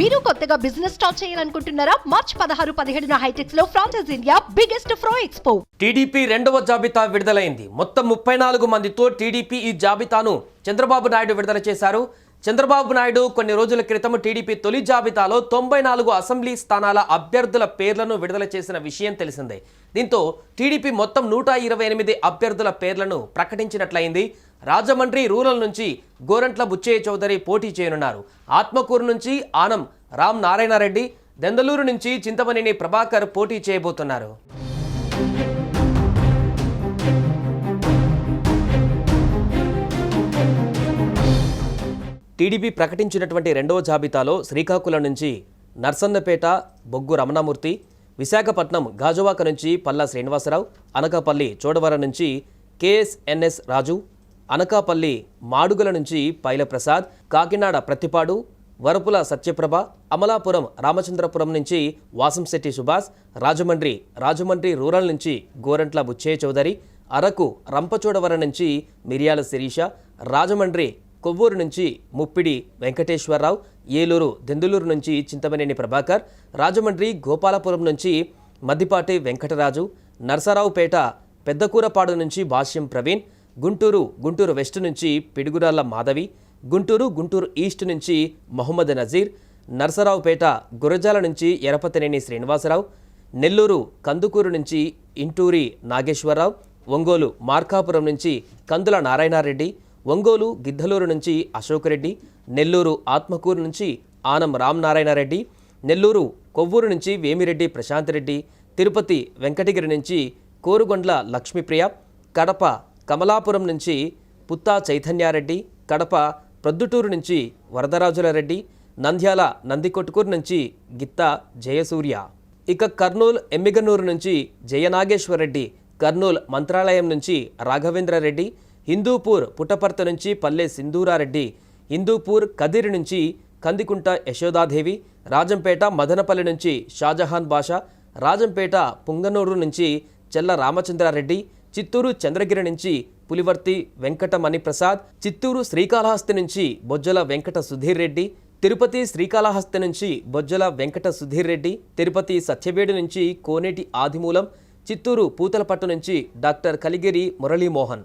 మీరు కొత్తగా business start చేయాలనుకుంటున్నారా? మార్చ్ పదహారు పదిహేడున హైటెక్స్లో ఫ్రాన్సెస్ ఇండియా బిగ్గెస్ట్ ఫ్రో ఎక్స్పో టీడీపీ రెండవ జాబితా విడుదలైంది. మొత్తం ముప్పై నాలుగు మందితో టీడీపీ ఈ జాబితాను చంద్రబాబు నాయుడు విడుదల చేశారు. చంద్రబాబు నాయుడు కొన్ని రోజుల క్రితం టీడీపీ తొలి జాబితాలో తొంభై నాలుగు అసెంబ్లీ స్థానాల అభ్యర్థుల పేర్లను విడుదల చేసిన విషయం తెలిసిందే. దీంతో టీడీపీ మొత్తం నూట ఇరవై ఎనిమిది అభ్యర్థుల పేర్లను ప్రకటించినట్లయింది. రాజమండ్రి రూరల్ నుంచి గోరంట్ల బుచ్చయ్య చౌదరి పోటీ చేయనున్నారు. ఆత్మకూరు నుంచి ఆనం రామ్ నారాయణరెడ్డి దెందలూరు నుంచి చింతమనేని ప్రభాకర్ పోటీ చేయబోతున్నారు. టీడీపీ ప్రకటించినటువంటి రెండవ జాబితాలో శ్రీకాకుళం నుంచి నర్సన్నపేట బొగ్గు రమణమూర్తి విశాఖపట్నం గాజువాక నుంచి పల్లా శ్రీనివాసరావు అనకాపల్లి చోడవరం నుంచి కేఎస్ఎన్ఎస్ రాజు అనకాపల్లి మాడుగుల నుంచి పైల ప్రసాద్ కాకినాడ ప్రతిపాడు వరపుల సత్యప్రభ అమలాపురం రామచంద్రపురం నుంచి వాసంశెట్టి సుభాష్ రాజమండ్రి రాజమండ్రి రూరల్ నుంచి గోరంట్ల బుచ్చయ్య చౌదరి అరకు రంపచోడవరం నుంచి మిరియాల శిరీష రాజమండ్రి కొవ్వూరు నుంచి ముప్పిడి వెంకటేశ్వరరావు ఏలూరు దెందులూరు నుంచి చింతమనేని ప్రభాకర్ రాజమండ్రి గోపాలపురం నుంచి మద్దిపాటి వెంకటరాజు నర్సరావుపేట పెద్దకూరపాడు నుంచి భాష్యం ప్రవీణ్ గుంటూరు గుంటూరు వెస్ట్ నుంచి పిడుగురాళ్ళ మాధవి గుంటూరు గుంటూరు ఈస్ట్ నుంచి మహమ్మద్ నజీర్ నర్సరావుపేట గురజాల నుంచి ఎరపతినేని శ్రీనివాసరావు నెల్లూరు కందుకూరు నుంచి ఇంటూరి నాగేశ్వరరావు ఒంగోలు మార్కాపురం నుంచి కందుల నారాయణారెడ్డి ఒంగోలు గిద్దలూరు నుంచి అశోక్ రెడ్డి నెల్లూరు ఆత్మకూరు నుంచి ఆనం రామనారాయణరెడ్డి నెల్లూరు కొవ్వూరు నుంచి వేమిరెడ్డి ప్రశాంత్ రెడ్డి తిరుపతి వెంకటగిరి నుంచి కోరుగొండ్ల లక్ష్మీప్రియ కడప కమలాపురం నుంచి పుత్తా చైతన్యారెడ్డి కడప ప్రొద్దుటూరు నుంచి వరదరాజుల రెడ్డి నంద్యాల నందికొట్కూరు నుంచి గిత్తా జయసూర్య. ఇక కర్నూలు ఎమ్మిగనూరు నుంచి జయనాగేశ్వరరెడ్డి కర్నూలు మంత్రాలయం నుంచి రాఘవేంద్రారెడ్డి హిందూపూర్ పుట్టపర్త నుంచి పల్లె సింధూరారెడ్డి హిందూపూర్ కదిరి నుంచి కందికుంట యశోదాదేవి రాజంపేట మదనపల్లి నుంచి షాజహాన్ బాషా రాజంపేట పుంగనూరు నుంచి చెల్ల రామచంద్రారెడ్డి చిత్తూరు చంద్రగిరి నుంచి పులివర్తి వెంకట మణిప్రసాద్ చిత్తూరు శ్రీకాళహస్తి నుంచి బొజ్జల వెంకట సుధీర్ రెడ్డి తిరుపతి శ్రీకాళహస్తి నుంచి బొజ్జల వెంకట సుధీర్ రెడ్డి తిరుపతి సత్యవేడు నుంచి కోనేటి ఆదిమూలం చిత్తూరు పూతలపట్టు నుంచి డాక్టర్ కలిగిరి మురళీమోహన్.